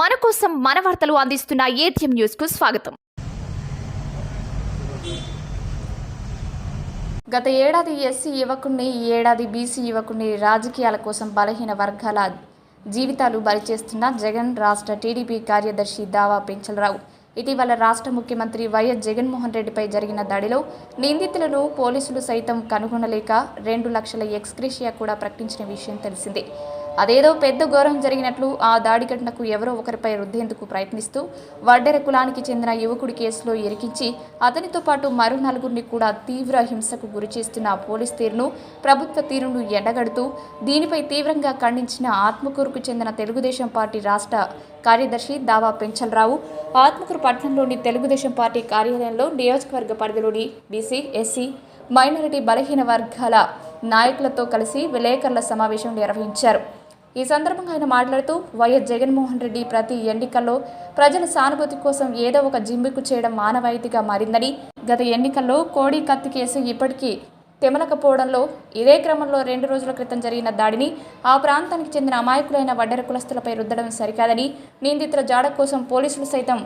మన కోసం మన వార్తలు అందిస్తున్న ఏటీఎం న్యూస్కు స్వాగతం. గత ఏడాది ఎస్సీ యువకుణ్ణి ఈ ఏడాది బీసీ యువకుణ్ణి రాజకీయాల కోసం బలహీన వర్గాల జీవితాలు బలిచేస్తున్న జగన్ రాష్ట్ర టీడీపీ కార్యదర్శి దావా పెంచలరావు. ఇటీవల రాష్ట్ర ముఖ్యమంత్రి వైఎస్ జగన్మోహన్ రెడ్డిపై జరిగిన దాడిలో నిందితులను పోలీసులు సైతం కనుగొనలేక రెండు లక్షల ఎక్స్క్రేషియా కూడా ప్రకటించిన విషయం తెలిసిందే. అదేదో పెద్ద ఘోరం జరిగినట్లు ఆ దాడి ఘటనకు ఎవరో ఒకరిపై రుద్దేందుకు ప్రయత్నిస్తూ వడ్డెర కులానికి చెందిన యువకుడి కేసులో ఇరికించి అతనితో పాటు మరో నలుగురిని కూడా తీవ్ర హింసకు గురిచేస్తున్న పోలీస్ తీరును ప్రభుత్వ తీరును ఎండగడుతూ దీనిపై తీవ్రంగా ఖండించిన ఆత్మకూరుకు చెందిన తెలుగుదేశం పార్టీ రాష్ట్ర కార్యదర్శి దావా పెంచలరావు. ఆత్మకూరు పట్టణంలోని తెలుగుదేశం పార్టీ కార్యాలయంలో నియోజకవర్గ పరిధిలోని బీసీ ఎస్సీ మైనారిటీ బలహీన వర్గాల నాయకులతో కలిసి విలేకరుల సమావేశం నిర్వహించారు. ఈ సందర్భంగా ఆయన మాట్లాడుతూ వైఎస్ జగన్మోహన్ రెడ్డి ప్రతి ఎన్నికల్లో ప్రజల సానుభూతి కోసం ఏదో ఒక జింబికు చేయడం మానవాయితీగా మారిందని గత ఎన్నికల్లో కోడి కత్తి కేసు ఇప్పటికీ తెమలకపోవడంలో ఇదే క్రమంలో రెండు రోజుల క్రితం జరిగిన దాడిని ఆ ప్రాంతానికి చెందిన అమాయకులైన వడ్డెర కులస్తులపై రుద్దడం సరికాదని నిందితుల జాడ కోసం పోలీసులు సైతం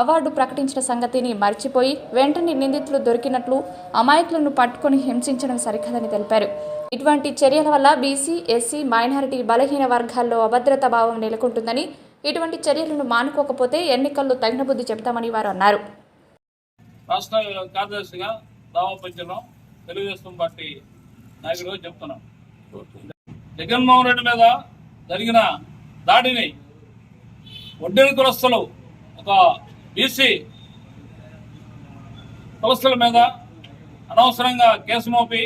అవార్డు ప్రకటించిన సంగతిని మర్చిపోయి వెంటనే నిందితులు దొరికినట్లు అమాయకులను పట్టుకొని హింసించడం సరికాదని తెలిపారు. ఇటువంటి చర్యల వల్ల బీసీ ఎస్సీ మైనారిటీ బలహీన వర్గాల్లో అభద్రతా భావం నెలకొంటుందని ఇటువంటి చర్యలను మానుకోకపోతే ఎన్నికల్లో తగిన బుద్ధి చెబుతామని వారు అన్నారు. రాష్ట్ర కార్యదర్శిగా దావా తెలుగుదేశం పార్టీ నాయకుడిగా చెప్తున్నాం. జగన్మోహన్ రెడ్డి మీద జరిగిన దాడిని ఒడ్డెని కులస్తులు ఒక బీసీ కులస్తుల మీద అనవసరంగా కేసు మోపి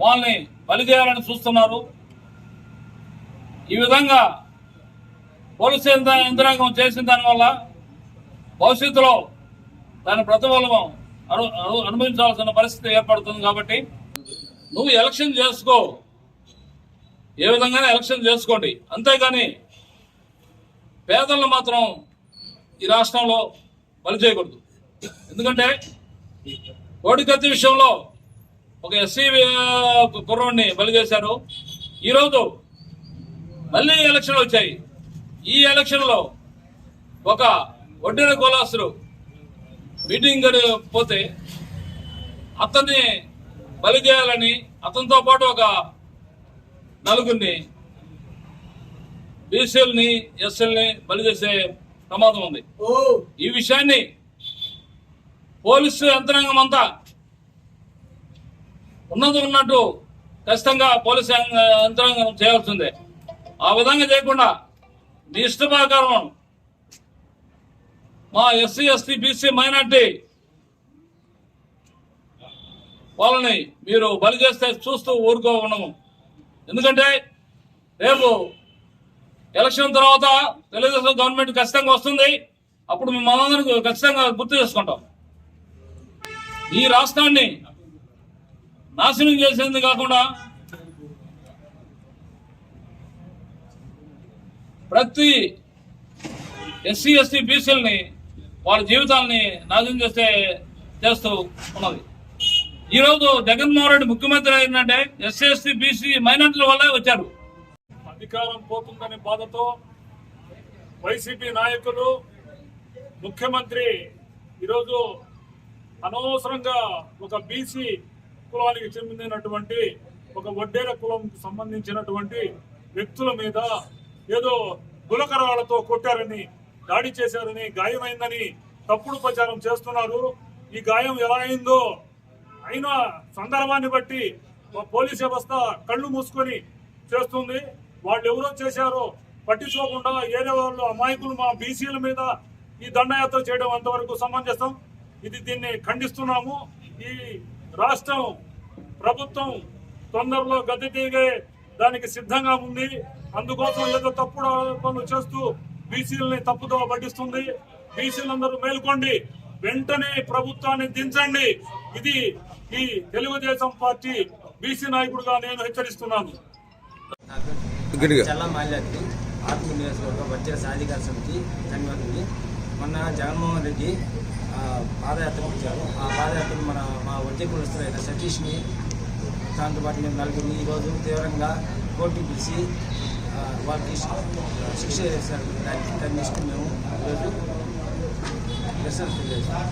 వాళ్ళని బలి చేయాలని చూస్తున్నారు. ఈ విధంగా పోలీసు యంత్ర- యంత్రాంగం చేసిన దానివల్ల భవిష్యత్తులో దాని ప్రతిఫలం అనుభవించాల్సిన పరిస్థితి ఏర్పడుతుంది కాబట్టి నువ్వు ఎలక్షన్ చేసుకో. ఏ విధంగానే ఎలక్షన్ చేసుకోండి. అంతేగాని పేదలను మాత్రం ఈ రాష్ట్రంలో బలి చేయకూడదు. ఎందుకంటే కోడికత్తి విషయంలో ఒక ఎస్సీ కుర్రోడిని బలి చేశారు. ఈరోజు మళ్ళీ ఎలక్షన్లు వచ్చాయి. ఈ ఎలక్షన్లో ఒక ఒడ్డిన కులాసులు మీటింగ్ పోతే అతన్ని బలి చేయాలని అతనితో పాటు ఒక నలుగురిని బీసీలని ఎస్ఎల్ని బలి చేసే ప్రమాదం ఉంది. ఈ విషయాన్ని పోలీసు యంత్రాంగం అంతా ఉన్నది ఉన్నట్టు ఖచ్చితంగా పోలీసు యంత్రాంగం చేయాల్సిందే. ఆ విధంగా చేయకుండా మీ ఇష్ట ప్రకారం మా ఎస్సీ ఎస్టీ బీసీ మైనార్టీ వాళ్ళని మీరు బలి చేస్తే చూస్తూ ఊరుకో ఉండము. ఎందుకంటే రేపు ఎలక్షన్ తర్వాత తెలుగుదేశం గవర్నమెంట్ ఖచ్చితంగా వస్తుంది. అప్పుడు మేము మనందరం ఖచ్చితంగా గుర్తు చేసుకుంటాం. ఈ రాష్ట్రాన్ని నాశనం చేసేది కాకుండా ప్రతి ఎస్సీ ఎస్టీ బీసీలని వాళ్ళ జీవితాలని నాశనం చేస్తే చేస్తూ ఉన్నది. ఈరోజు జగన్మోహన్ రెడ్డి ముఖ్యమంత్రి అయిందంటే ఎస్సీ ఎస్టీ బీసీ మైనార్టీల వల్లే వచ్చారు. అధికారం పోతుందనే బాధతో వైసీపీ నాయకులు ముఖ్యమంత్రి ఈరోజు అనవసరంగా ఒక బీసీ కులానికి చెందినటువంటి ఒక వడ్డేర కులం సంబంధించినటువంటి వ్యక్తుల మీద ఏదో గులకరాలతో కొట్టారని దాడి చేశారని గాయమైందని తప్పుడు ప్రచారం చేస్తున్నారు. ఈ గాయం ఎలా అయిందో అయిన సందర్భాన్ని బట్టి పోలీస్ వ్యవస్థ కళ్ళు మూసుకొని చేస్తుంది. వాళ్ళు ఎవరో చేశారో పట్టించుకోకుండా ఏరే వాళ్ళు అమాయకులు మా బీసీల మీద ఈ దండయాత్ర చేయడం అంతవరకు సమంజసం. ఇది దీన్ని ఖండిస్తున్నాము. ఈ రాష్ట్రం ప్రభుత్వం తొందరలో గద్దె దిగే దానికి సిద్ధంగా ఉంది. అందుకోసం ఏదో తప్పుడు ఆరోపణలు చేస్తూ బీసీలని తప్పుదో పట్టిస్తుంది. బీసీలందరూ మేల్కోండి. వెంటనే ప్రభుత్వాన్ని దించండి. ఇది ఈ తెలుగుదేశం పార్టీ బీసీ నాయకుడిగా నేను హెచ్చరిస్తున్నాను. నియోజకవర్గం వచ్చే సాధికార సమితి కన్వీనర్ని మొన్న జగన్మోహన్ రెడ్డి ఆ, పాదయాత్ర వచ్చారు. ఆ పాదయాత్రను మన మా వచ్చే కులస్తులైన సతీష్ని దాంతో పాటు మేము నలుగురిని ఈరోజు తీవ్రంగా కోర్టుకు పిలిచి ఆ, వాళ్ళకి శి- శిక్ష చేశారు దానికి దాన్ని మేము ఈరోజు నిరసన తెలియజేస్తాం